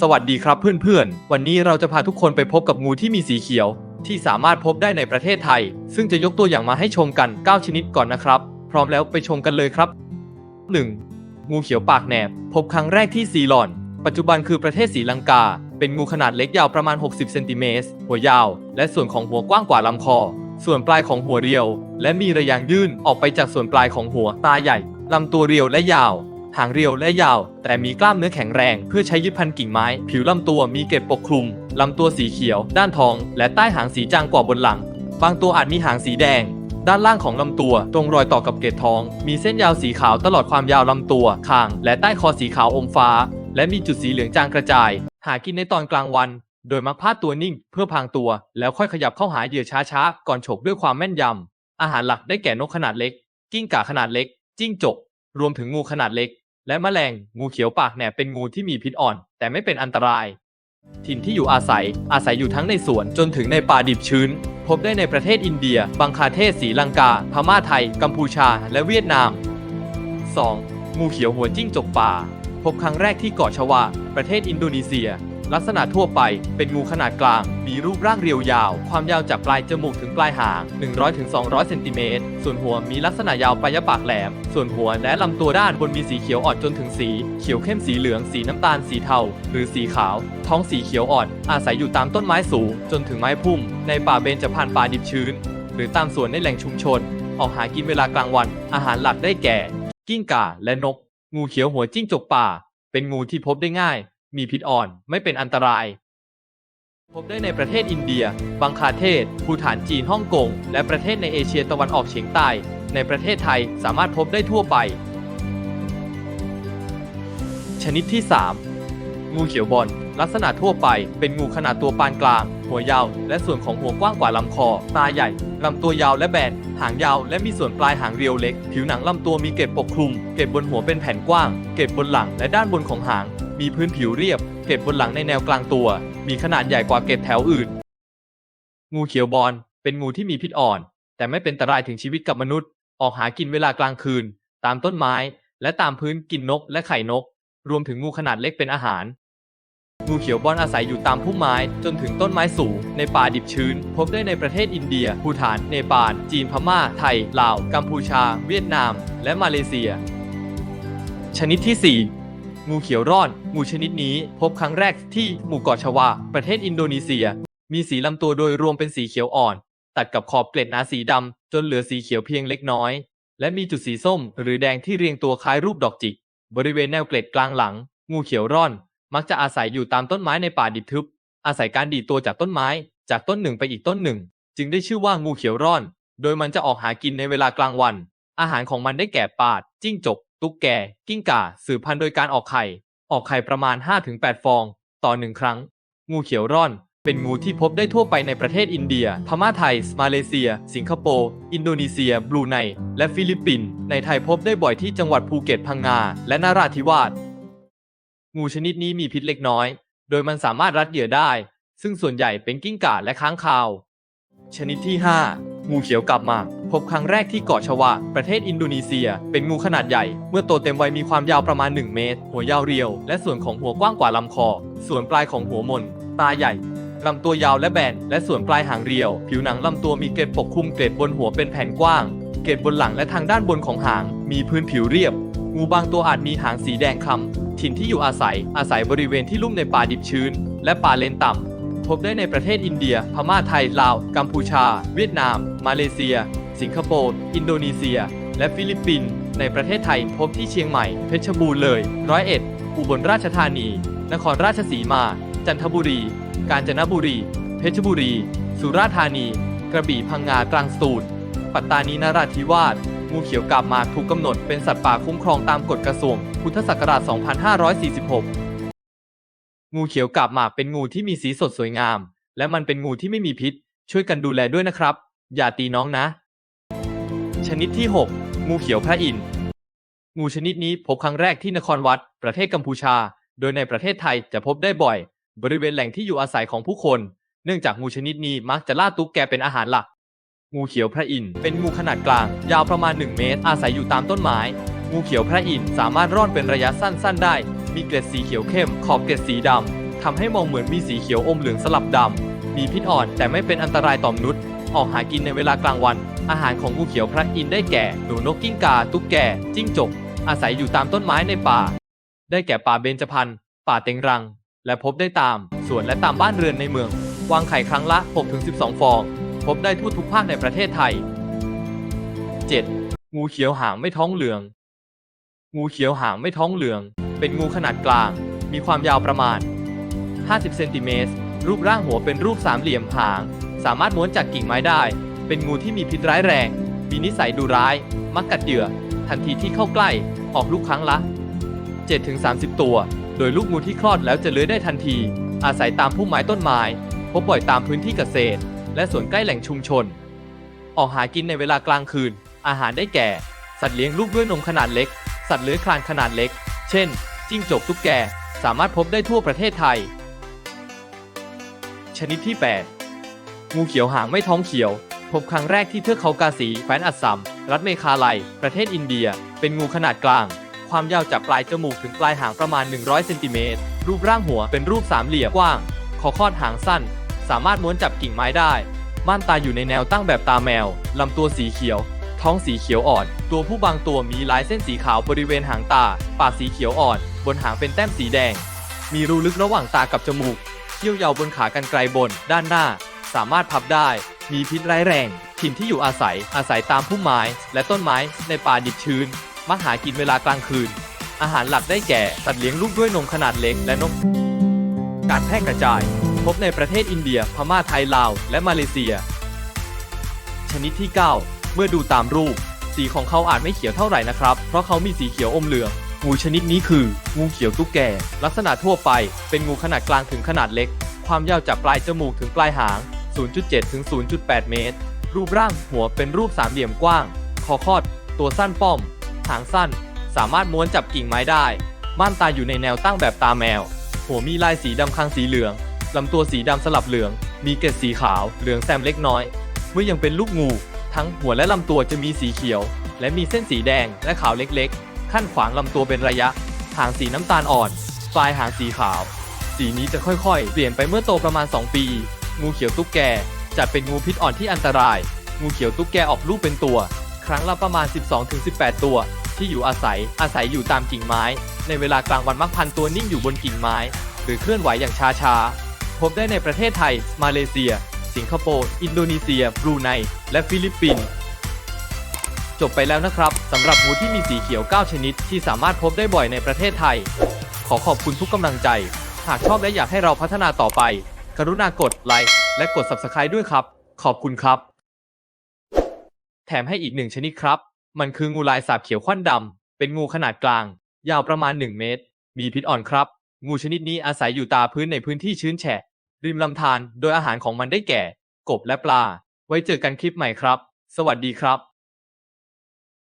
สวัสดีครับเพื่อนๆ วันนี้เราจะพาทุกคนไปพบกับงูที่มีสีเขียว ที่สามารถพบได้ในประเทศไทย ซึ่งจะยกตัวอย่างมาให้ชมกัน 9 ชนิดก่อนนะครับ พร้อมแล้วไปชมกันเลยครับ 1. งูเขียวปากแหนบ พบครั้งแรกที่ซีลอน ปัจจุบันคือประเทศศรีลังกา เป็นงูขนาดเล็กยาวประมาณ 60 เซนติเมตร หัวยาว และส่วนของหัวกว้างกว่าลำคอ ส่วนปลายของหัวเรียว และมีระยางยื่นออกไปจากส่วนปลายของหัว ตาใหญ่ลำตัวเรียวและยาว หางเรียวและยาว แต่มีกล้ามเนื้อแข็งแรง เพื่อใช้ยึดพันกิ่งไม้ ผิวลำตัวมีเกล็ดปกคลุมลำตัวสีเขียว ด้านท้อง และใต้หางสีจางกว่าบนหลัง บางตัวอาจมีหางสีแดง ด้านล่างของลำตัว ตรงรอยต่อกับเกล็ดท้อง มีเส้นยาวสีขาวตลอดความยาวลำตัวคาง และใต้คอสีขาวอมฟ้า และมีจุดสีเหลืองจางกระจาย หากินในตอนกลางวัน โดยมักพาดตัวนิ่ง เพื่อพรางตัว แล้วค่อยขยับเข้าหาเหยื่อช้าๆก่อนฉกด้วยความแม่นยำอาหารหลักได้แก่นกขนาดเล็ก กิ้งก่าขนาดเล็ก จิ้งจก รวมถึงงูขนาดเล็ก และแมลงงูเขียวปากแหนบเป็นงูที่มีพิษอ่อน แต่ไม่เป็นอันตราย ถิ่นที่อยู่อาศัย อาศัยอยู่ทั้งในสวนจนถึงในป่าดิบชื้น พบได้ในประเทศอินเดีย บังคลาเทศศรีลังกา พม่าไทย กัมพูชา และเวียดนาม 2. งูเขียวหัวจิ้งจกป่า พบครั้งแรกที่เกาะชวา ประเทศอินโดนีเซีย ลักษณะทั่วไป เป็นงูขนาดกลาง มีรูปร่างเรียวยาว ความยาวจากปลายจมูกถึงปลายหาง 100-200 เซนติเมตร ส่วนหัวมีลักษณะยาวปลายปากแหลม ส่วนหัวและลำตัวด้านบนมีสีเขียวอ่อนจนถึงสี เขียวเข้มสีเหลือง สีน้ำตาล สีเทา หรือสีขาว ท้องสีเขียวอ่อน อาศัยอยู่ตามต้นไม้สูง จนถึงไม้พุ่ม ในป่าเบญจพรรณป่าดิบชื้น หรือตามสวนในแหล่งชุมชน ออกหากินเวลากลางวัน อาหารหลักได้แก่ กิ้งก่าและนก งูเขียวหัวจิ้งจกป่า เป็นงูที่พบได้ง่าย มีพิษอ่อน ไม่เป็นอันตราย พบได้ในประเทศอินเดีย บังคลาเทศ ภูฐานจีนฮ่องกง และประเทศในเอเชียตะวันออกเฉียงใต้ ในประเทศไทยสามารถพบได้ทั่วไป ชนิดที่ 3 งูเขียวบอลลักษณะทั่วไปเป็นงูขนาดตัวปานกลาง หัวยาว และส่วนของหัวกว้างกว่าลำคอ ตาใหญ่ ลำตัวยาวและแบน หางยาว และมีส่วนปลายหางเรียวเล็ก ผิวหนังลำตัวมีเกล็ดปกคลุม เกล็ดบนหัวเป็นแผ่นกว้าง เกล็ดบนหลังและด้านบนของหาง มีพื้นผิวเรียบ เกล็ดบนหลังในแนวกลางตัว มีขนาดใหญ่กว่าเกล็ดแถวอื่น งูเขียวบอลเป็นงูที่มีพิษอ่อน แต่ไม่เป็นอันตรายถึงชีวิตกับมนุษย์ ออกหากินเวลากลางคืน ตามต้นไม้ และตามพื้นกินนกและไข่นก รวมถึงงูขนาดเล็กเป็นอาหาร งูเขียวบอลอาศัยอยู่ตามพุ่มไม้จนถึงต้นไม้สูง ในป่าดิบชื้น พบได้ในประเทศอินเดีย ภูฐาน เนปาล จีน พม่า ไทย ลาว กัมพูชา เวียดนาม และมาเลเซีย ชนิดที่ 4 งูเขียวร่อน งูชนิดนี้พบครั้งแรกที่หมู่เกาะชวา ประเทศอินโดนีเซีย มีสีลำตัวโดยรวมเป็นสีเขียวอ่อน ตัดกับขอบเกล็ดหนาสีดำจนเหลือสีเขียวเพียงเล็กน้อย และมีจุดสีส้มหรือแดงที่เรียงตัวคล้ายรูปดอกจิก บริเวณแนวเกล็ดกลางหลัง งูเขียวร่อน มักจะอาศัยอยู่ตามต้นไม้ในป่าดิบทึบ อาศัยการดีดตัวจากต้นไม้ จากต้นหนึ่งไปอีกต้นหนึ่ง จึงได้ชื่อว่างูเขียวร่อน โดยมันจะออกหากินในเวลากลางวัน อาหารของมันได้แก่ปาดจิ้งจก ตุ๊กแก กิ้งก่า สืบพันธุ์โดยการออกไข่ ออกไข่ประมาณ 5-8 ฟอง ต่อหนึ่งครั้ง งูเขียวร่อน เป็นงูที่พบได้ทั่วไปในประเทศอินเดีย พม่าไทย มาเลเซีย สิงคโปร์ อินโดนีเซีย บรูไน และฟิลิปปินส์ ในไทยพบได้บ่อยที่จังหวัดภูเก็ต พังงา และนราธิวาส งูชนิดนี้มีพิษเล็กน้อย โดยมันสามารถรัดเหยื่อได้ ซึ่งส่วนใหญ่เป็นกิ้งก่าและค้างคาว ชนิดที่ 5 งูเขียวกลับมา พบครั้งแรกที่เกาะชวา ประเทศอินโดนีเซีย เป็นงูขนาดใหญ่ เมื่อโตเต็มวัยมีความยาวประมาณ 1 เมตร หัวยาวเรียว และส่วนของหัวกว้างกว่าลำคอ ส่วนปลายของหัวมน ตาใหญ่ลำตัวยาวและแบน และส่วนปลายหางเรียว ผิวหนังลำตัวมีเกล็ดปกคลุมเกล็ดบนหัวเป็นแผ่นกว้าง เกล็ดบนหลังและทางด้านบนของหาง มีพื้นผิวเรียบ งูบางตัวอาจมีหางสีแดงคล้ำถิ่นที่อยู่อาศัย อาศัยบริเวณที่ลุ่มในป่าดิบชื้น และป่าเลนต่ำ พบได้ในประเทศอินเดีย พม่าไทย ลาว กัมพูชา เวียดนาม มาเลเซีย สิงคโปร์ อินโดนีเซีย และฟิลิปปินส์ ในประเทศไทยพบที่เชียงใหม่ เพชรบูรณ์เลย ร้อยเอ็ด อุบลราชธานี นครราชสีมา จันทบุรี กาญจนบุรี เพชรบุรี สุราษฎร์ธานี กระบี่ พังงา ตรังสูตูลปัตตานี นราธิวาส งูเขียวกาบหมากถูกกำหนดเป็นสัตว์ป่าคุ้มครองตามกฎกระทรวง พุทธศักราช 2546 งูเขียวกาบหมากเป็นงูที่มีสีสดสวยงาม และมันเป็นงูที่ไม่มีพิษ ช่วยกันดูแลด้วยนะครับ อย่าตีน้องนะ ชนิดที่ 6 งูเขียวพระอินทร์งูชนิดนี้พบครั้งแรกที่นครวัด ประเทศกัมพูชา โดยในประเทศไทยจะพบได้บ่อย บริเวณแหล่งที่อยู่อาศัยของผู้คน เนื่องจากงูชนิดนี้มักจะล่าตุ๊กแกเป็นอาหารหลัก งูเขียวพระอินทร์เป็นงูขนาดกลาง ยาวประมาณ 1 เมตร อาศัยอยู่ตามต้นไม้ งูเขียวพระอินทร์สามารถร่อนเป็นระยะสั้นๆ ได้ มีเกล็ดสีเขียวเข้ม ขอบเกล็ดสีดำทำให้มองเหมือนมีสีเขียวอมเหลืองสลับดำ มีพิษอ่อนแต่ไม่เป็นอันตรายต่อมนุษย์ ออกหากินในเวลากลางวัน อาหารของงูเขียวพระอินทร์ได้แก่ หนูนกกิ้งกา ตุ๊กแก จิ้งจก อาศัยอยู่ตามต้นไม้ในป่า ได้แก่ป่าเบญจพรรณ ป่าเต็งรัง และพบได้ตามสวนและตามบ้านเรือนในเมือง วางไข่ครั้งละ 6-12 ฟอง พบได้ทั่วทุกภาคในประเทศไทย 7. งูเขียวหางไม่ท้องเหลือง งูเขียวหางไม่ท้องเหลือง เป็นงูขนาดกลาง มีความยาวประมาณ 50 เซนติเมตร รูปร่างหัวเป็นรูปสามเหลี่ยมหาง สามารถม้วนจากกิ่งไม้ได้ เป็นงูที่มีพิษร้ายแรง มีนิสัยดุร้าย มักกัดเหยื่อ ทันทีที่เข้าใกล้ ออกลูกครั้งละ 7-30 ตัว โดยลูกงูที่คลอดแล้วจะเลื้อยได้ทันที อาศัยตามพุ่มไม้ต้นไม้ พบบ่อยตามพื้นที่เกษตร และสวนใกล้แหล่งชุมชน ออกหากินในเวลากลางคืน อาหารได้แก่ สัตว์เลี้ยงลูกด้วยนมขนาดเล็ก สัตว์เลื้อยคลานขนาดเล็ก เช่น จิ้งจกตุ๊กแก สามารถพบได้ทั่วประเทศไทย ชนิดที่ 8 งูเขียวหางไม่ท้องเขียว พบครั้งแรกที่เทือกเขากาสีแคว้นอัสสัม รัฐเมฆาลัย ประเทศอินเดีย เป็นงูขนาดกลาง ความยาวจากปลายจมูกถึงปลายหางประมาณ 100 เซนติเมตร รูปร่างหัวเป็นรูปสามเหลี่ยมกว้าง คอคอดหางสั้น สามารถม้วนจับกิ่งไม้ได้ม่านตาอยู่ในแนวตั้งแบบตาแมว ลำตัวสีเขียว ท้องสีเขียวอ่อน ตัวผู้บางตัวมีลายเส้นสีขาวบริเวณหางตา ปากสีเขียวอ่อน บนหางเป็นแต้มสีแดง มีรูลึกระหว่างตากับจมูก เขี้ยวยาวบนขากรรไกรบน ด้านหน้า สามารถพับได้ มีพิษร้ายแรง ถิ่นที่อยู่อาศัย อาศัยตามพุ่มไม้และต้นไม้ในป่าดิบชื้น มักหากินเวลากลางคืน อาหารหลักได้แก่สัตว์เลี้ยงลูกด้วยนมขนาดเล็กและนก การแพร่กระจาย พบในประเทศอินเดีย พม่าไทยลาว และมาเลเซีย ชนิดที่ 9 เมื่อดูตามรูป สีของเขาอาจไม่เขียวเท่าไหร่นะครับ เพราะเขามีสีเขียวอมเหลือง งูชนิดนี้คือ งูเขียวตุ๊กแก ลักษณะทั่วไป เป็นงูขนาดกลางถึงขนาดเล็ก ความยาวจากปลายจมูกถึงปลายหาง 0.7 ถึง 0.8 เมตร รูปร่างหัวเป็นรูปสามเหลี่ยมกว้าง คอคอด ตัวสั้นป้อม หางสั้น สามารถม้วนจับกิ่งไม้ได้ม่านตาอยู่ในแนวตั้งแบบตาแมว หัวมีลายสีดำคางสีเหลืองลำตัวสีดำสลับเหลือง มีเกล็ดสีขาว เหลืองแซมเล็กน้อย เมื่อยังเป็นลูกงู ทั้งหัวและลำตัวจะมีสีเขียว และมีเส้นสีแดงและขาวเล็กๆ ขั้นขวางลำตัวเป็นระยะ หางสีน้ำตาลอ่อน ปลายหางสีขาว สีนี้จะค่อยๆ เปลี่ยนไปเมื่อโตประมาณ 2 ปี งูเขียวตุ๊กแกจัดเป็นงูพิษอ่อนที่อันตราย งูเขียวตุ๊กแกออกลูกเป็นตัว ครั้งละประมาณ 12-18 ตัว ที่อยู่อาศัยอาศัยอยู่ตามกิ่งไม้ ในเวลากลางวันมักพันตัวนิ่งอยู่บนกิ่งไม้ หรือเคลื่อนไหวอย่างช้าๆพบได้ในประเทศไทย มาเลเซีย สิงคโปร์ อินโดนีเซีย บรูไน และฟิลิปปินส์จบไปแล้วนะครับสำหรับงูที่มีสีเขียว 9 ชนิด ที่สามารถพบได้บ่อยในประเทศไทย ขอขอบคุณทุกกำลังใจ หากชอบและอยากให้เราพัฒนาต่อไป กรุณากดไลค์และกด Subscribe ด้วยครับ ขอบคุณครับ แถมให้อีกหนึ่งชนิดครับ มันคืองูลายสาบเขียวขวั้นดำเป็นงูขนาดกลาง ยาวประมาณ 1 เมตร มีพิษอ่อนครับ งูชนิดนี้อาศัยอยู่ตาพื้นในพื้นที่ชื้นแฉะ ริมลำธารโดยอาหารของมันได้แก่ กบและปลา ไว้เจอกันคลิปใหม่ครับ สวัสดีครับ